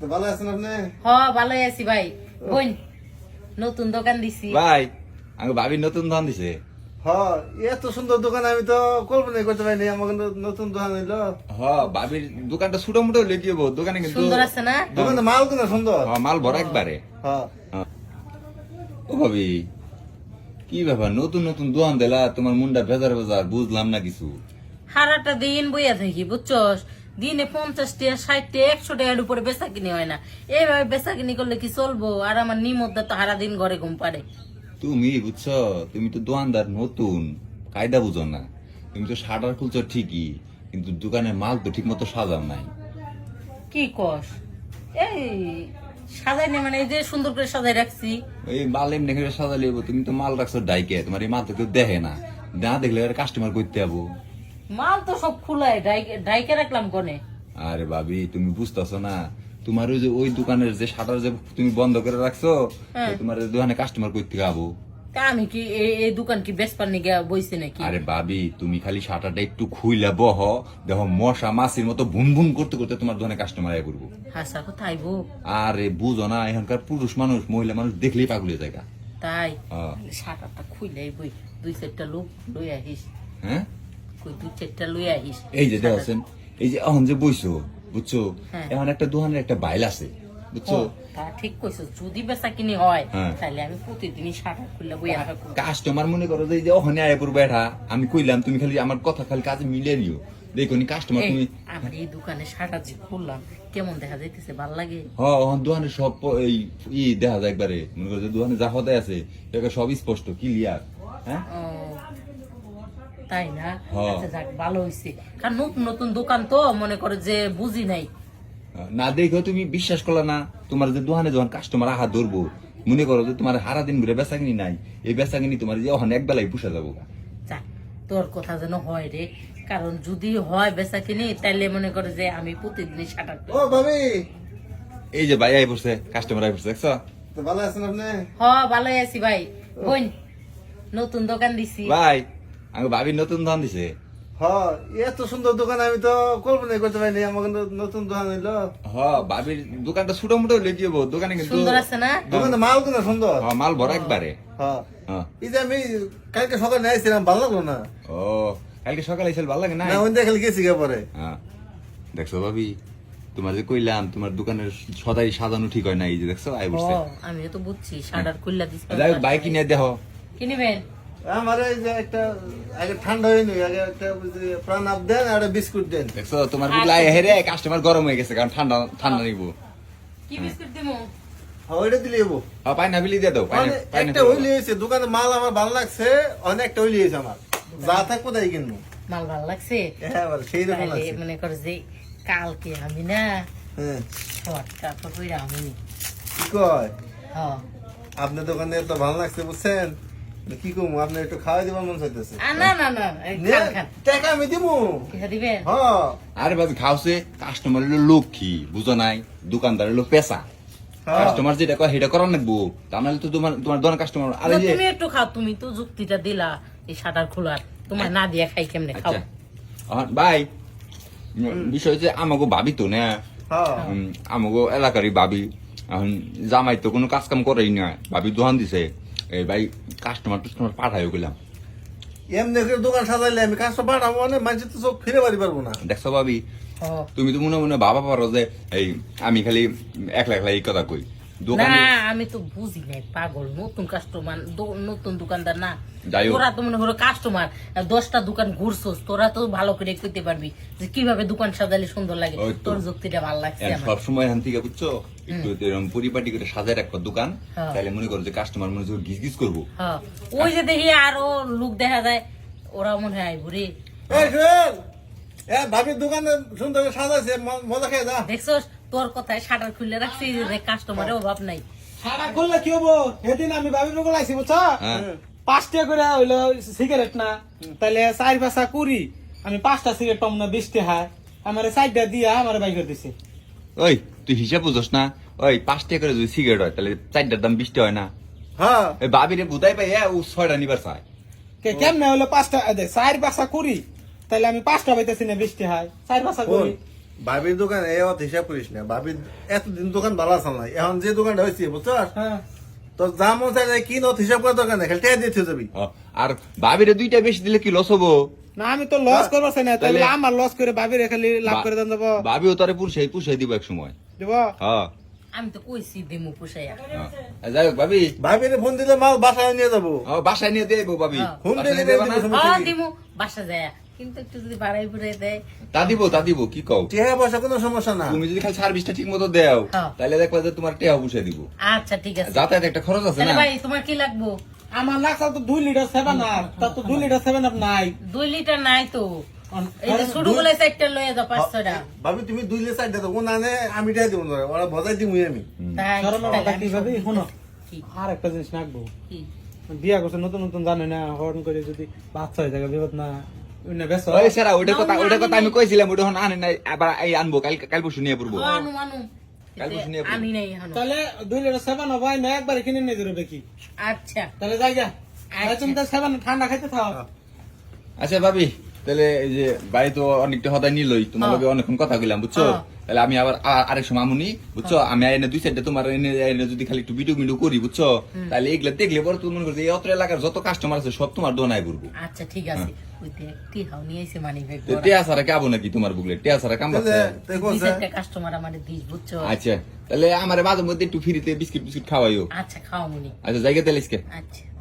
তো ভালো আছেন আপনি? হ ভালোই আছি ভাই। বোন নতুন দোকান দিছি। ভাই আমি ভাবি নতুন দিছে। এত সুন্দর দোকান আমি তো কল্পনাই করতে পারিনি আমাকে নতুন দোকান এলো হ ভাবির দোকানটা ছোট মোটো লেগে যাব দোকানে কিন্তু সুন্দর আছে না? দোকানে মাল কিনা সুন্দর? মাল ভরা একবারে। হ্যাঁ ও ভাবি কি ব্যাপার? নতুন নতুন দোকান দিলা তোমার মুন্ডা বেজার বেজার বুঝলাম না কিছু। সারাটা দিন বইয়া থাকি বুঝছস? দিনে পঞ্চাশ টাকা ষাট টাকা একশো টাকার উপরে বেচা কিনি হয় না। এইভাবে বেচা কিনি করলে কি চলবো? আর আমার নিমদ্দা তো সারা দিন ঘরে ঘুম পারে তুমি বুঝছ? তুমি তো দোকানদার নতুন। কায়দা বুঝো না। তুমি তো শাটার খুলছো ঠিকই কিন্তু দোকানের মাল তো ঠিক মতো সাজাও নাই। কি কস? এই সাজাই নে মানে এই যে সুন্দর করে সাজাই রাখছি। এই মাল এমনি করে সাজালে হইবো, তুমি তো মাল রাখছো ডাইকে তোমার এই মাল তো কেউ দেখে না। না দেখলে আর কাস্টমার করতে যাব। মাল তো সব খুলাই ডাইকে- ডাইকে রাখলাম কোনে আরে ভাবি তুমি বুঝতেছো না। তোমার ওই যে ওই দোকানের যে শাটার যে তুমি বন্ধ করে রাখছো হ্যাঁ। তোমার দোকানে কাস্টমার করতে যাব তা আমি কি এই- দোকান কি বেচপার নিগে বইছি নাকি? আরে ভাবি তুমি খালি শাটারটা একটু খুইলা বহ। দেখো মশা মাছির মতো ভুন ভুন করতে করতে তোমার দোকানে কাস্টমার আয় করব। হাসা কোথায় আইবো। আরে বুঝো না এখানকার পুরুষ মানুষ মহিলা মানুষ দেখলেই পাগলে জায়গা তাই? হ্যাঁ। সাটারটা খুইলাই বই দুই চারটা লোক লই আহিস হ্যাঁ? কই দুই চারটা লই আহিস এই যে দেখছেন এই যে এখন যে বইছো বুঝছ? হ্যাঁ। এখন একটা দোকানের একটা বাইল আছে বুঝছ? তা ঠিক কইছো যদি বেচা কিনি হয় হ্যাঁ। তাহলে আমি প্রতিদিনই সাটার খুললে বইয়া থাকব কাস্টমার মনে করো যে ওখানে আয় পড়ব এটা আমি কইলাম তুমি খালি আমার কথা খালি কাজে মিলে নিও। দেখো কাস্টমার তুমি আমার এই দোকানে সাটা যে খুললাম কেমন দেখা যাইতেছে ভালো লাগে? হ ওখান দোকানে সব এই দেখা যায় একবারে। মনে করো দোকানে যা হতে আছে সব স্পষ্ট ক্লিয়ার হ্যাঁ? তাই না? হ্যাঁ। আচ্ছা যাক ভালো হইছে। কারণ নতুন নতুন দোকান তো মনে করো যে বুঝি নাই। না দেখো তুমি বিশ্বাস করলে না তোমার যে দোকানে যখন কাস্টমার আহা ধরবো মনে করো যে তোমার হারা দিন ঘুরে বেচাকিনি নাই এই বেচাকিনি তোমার যে বেলায় পুষা যাব তোর কথা যেন হয় রে। কারণ যদি হয় বেচা কিনি তাইলে মনে করে যে আমি প্রতিদিনই সাটার ও ভাবি! এই যে ভাই আই পড়ছে কাস্টমার আই পড়ছে দেখছ ভালো আছেন আপনি? হ ভালোই আছি ভাই। বোন নতুন দোকান দিছি। ভাই আমি ভাবি নতুন ধান দিছে। হ এত সুন্দর দোকান আমি তো কল্পনাই করতে পারিনি আমাকে নতুন দোকান এলো হ ভাবির দোকানটা ছোট মোটো লেগে যাব দোকানে কিন্তু সুন্দর আছে না? দোকানে মাল কিনা সুন্দর? হ, মাল ভরা একবারে। হ্যাঁ। হ্যাঁ। এই যে আমি কালকে সকালে ভালো লাগল না? ও কালকে সকালে এসে ভালো লাগে না না ওই দেখে গেছি গে পরে। হ্যাঁ। দেখছ ভাবি তোমার যে কইলাম তোমার দোকানের সদাই সাজানো ঠিক হয় না এই যে দেখছ আই বসছে আমি তো বুঝছি সাটার খুললা দিছি। যাই বাইক কিনে দেখো। কিনিবেন আমার এই যে একটা আগে ঠান্ডা হয়নি আগে একটা প্রাণ আপ দেন আর বিস্কুট দেন। দেখছ তোমার বুকলা হেরে কাস্টমার গরম হয়ে গেছে কারণ ঠান্ডা ঠান্ডা নিব। কি বিস্কুট দিমু? ওইটা দিলে যাব পাইনাপিলি দিয়ে দাও একটা হইলে হয়েছে দোকানে মাল আমার ভালো লাগছে অনেকটা হইলে হয়েছে আমার। যা থাকব তাই কিনবো। মাল ভালো লাগছে? সেই রকম লাগছে। মনে করো যে কালকে আমি না হ্যাঁ। আমি। কি কয়? আপনার দোকানে তো ভালো লাগছে বুঝছেন? কি করব আপনি একটু খাওয়াই দিবার মন চাইতেছে। না না না টাকা আমি দিব দিবেন? হ্যাঁ। আরে খাওছে কাস্টমার হলো লক্ষ্মী বুঝো নাই? দোকানদার হলো পেশা হ্যাঁ। কাস্টমার যেটা কয় সেটা করার নাকবো তা নাহলে তো তোমার তোমার দোকান কাস্টমার আরে না, তুমি একটু খাও তুমি তো যুক্তিটা দিলা এই শাটার খোলার। তোমার না দিয়া খাই কেমনে? খাও। আচ্ছা। ভাই বিষয় হচ্ছে আমাকে ভাবি তো না? হ্যাঁ। আমাকে এলাকারই ভাবি। এখন জামাই তো কোনো কাজ কাম করেই না। ভাবি দোকান দিছে। এই ভাই কাস্টমার টাস্টমার পাঠাই গেলাম এমনি করে দোকান সাজাইলে আমি কাস্টমার পাঠাবো মানে মানুষ তো চোখ ফিরে বাড়ি পারব না। দেখছ ভাবি তুমি তো মনে মনে ভাবা পারো যে এই আমি খালি একলা একলা এই কথা কই। না আমি তো বুঝি নাই পাগল নতুন কাস্টমার নতুন দোকানদার না। তোরা তো মনে করো কাস্টমার দশটা দোকান ঘুরছোস তোরা তো ভালো করে কইতে পারবি যে কীভাবে দোকান সাজালে সুন্দর লাগে। তোর যুক্তিটা ভালো লাগছে আমার। সব থেকে বুঝছ? একটু এরকম পরিপাটি করে সাজায় রাখব দোকান হ্যাঁ। তাহলে মনে করো যে কাস্টমার মনে হচ্ছে গিজ গিজ করব। হ্যাঁ। ওই যে দেখি আরও লোক দেখা যায় ওরা মনে হয় আইবো রে এই ভাবির দোকানে সুন্দর করে সাজাইছে মজা খেয়ে যা। দেখছোস? তোর কথায় শাটার খুলে রাখছি যে কাস্টমারের অভাব নাই। সারা করলে কি হব? সেদিন আমি ভাবি বগল আইছি বুঝছ? হ্যাঁ। পাঁচটা করে হইল সিগারেট না তাহলে চার পাঁচটা কুড়ি আমি পাঁচটা সিগারেট পাবো না বিশটা হায়। আমার চারটা দিয়া আমার বাইক দিছে। ওই তুই হিসাব বুঝোস না? ওই পাঁচ টাকা করে যদি সিগারেট হয় তাহলে চারটার দাম বিশটা হয় না? হ্যাঁ। ওই বাবিরে বুঝাই পাই ও ছয়টা নিবার চায়। কে- কেমনে হলো পাঁচটা? চার পাঁচটা কুড়ি তাহলে আমি পাঁচটা পাইতেছি না বিশটা হয়। চার পাঁচটা কুড়ি। ভাবির দোকান এ অত হিসাব করিস না। ভাবির এতদিন দোকান ভালো আছে না? এখন যে দোকানটা হয়েছে বুঝছ হ্যাঁ। তো যা মন চাই যায় কিন হিসাব করার দোকান খালি টেয়া দিয়ে যাবি। আর ভাবিরে দুইটা বেশি দিলে কি লস হব? না আমি তো লস করব চাই না তাহলে আমার লস করে ভাবির খালি লাভ করে দেন যাব। ভাবিও তোরে পুষাই পুষাই দিব এক সময় দেব? হ্যাঁ আমি তো কইছি দিমু পুষাইয়া। হ্যাঁ। যাই হোক ভাবি। ভাবির ফোন দিলে মাল বাসায় নিয়ে যাব। বাসায় নিয়ে দেবো ভাবি। হ্যাঁ। হোম ডেলিভারি দিবো হ্যাঁ কি? দিমু বাসা যায়। কিন্তু একটু যদি বাড়াই বুড়াই দেয়। তা দিব তা দিব কি কও? টেয়া পয়সা কোনো সমস্যা না। তুমি যদি খালি সার্ভিসটা ঠিক মতো দেও। তাহলে দেখবা যে তোমার টেয়াও পুষাই দিব। আচ্ছা ঠিক আছে। যাতায়াত একটা খরচ আছে না? ভাই তোমার কি লাগবো? আমার লাগছে তো দুই লিটার সেভেন আপ তা তো দুই লিটার সেভেন আপ নাই। দুই লিটার নাই তো। এই যে শুরু বলে চারটা লয়ে যাও পাঁচ ছয়টা। ভাবি তুমি দুই লে সাইড দেবো না আমি দিব ওরা ভজাই আমি। শোনো আর একটা জিনিস রাখব কি? বিয়া করছে নতুন নতুন জানে না হরণ করে যদি বাচ্চা হয়ে যায় বিপদ না ওই কথা কথা আমি কইছিলাম ওটা আনে নাই আবার এই আনব কাল কাল পরশু নিয়ে পড়ব আনু আনু তাহলে দুই লিটার সেভেন আপ হয় একবার কিনে নিয়ে আচ্ছা তাহলে যাই যা। তুমি তো সেভেন ঠান্ডা খাইতে থাও আচ্ছা ভাবি তাহলে এই যে বাড়ি তো অনেকটা হদায় নিলই তোমার হ্যাঁ। লগে অনেকক্ষণ কথা কইলাম বুঝছ? হ্যাঁ। তাহলে আমি আবার আরেক সময় আমুনি বুঝছ? আমি এনে দুই সাইডে তোমার এনে এনে যদি খালি একটু ভিডিও ভিডিও করি বুঝছ? তাহলে এগুলা দেখলে পরে তুমি মনে করছ এই অত্র এলাকার যত কাস্টমার আছে সব তোমার দোনায় ঘুরবো। আচ্ছা ঠিক আছে। মানি আচ্ছা। তাহলে আমার মাঝে মধ্যে একটু ফ্রিতে বিস্কিট বিস্কিট খাওয়াইও। আচ্ছা খাও মুনি আচ্ছা জায়গা তাহলে আচ্ছা।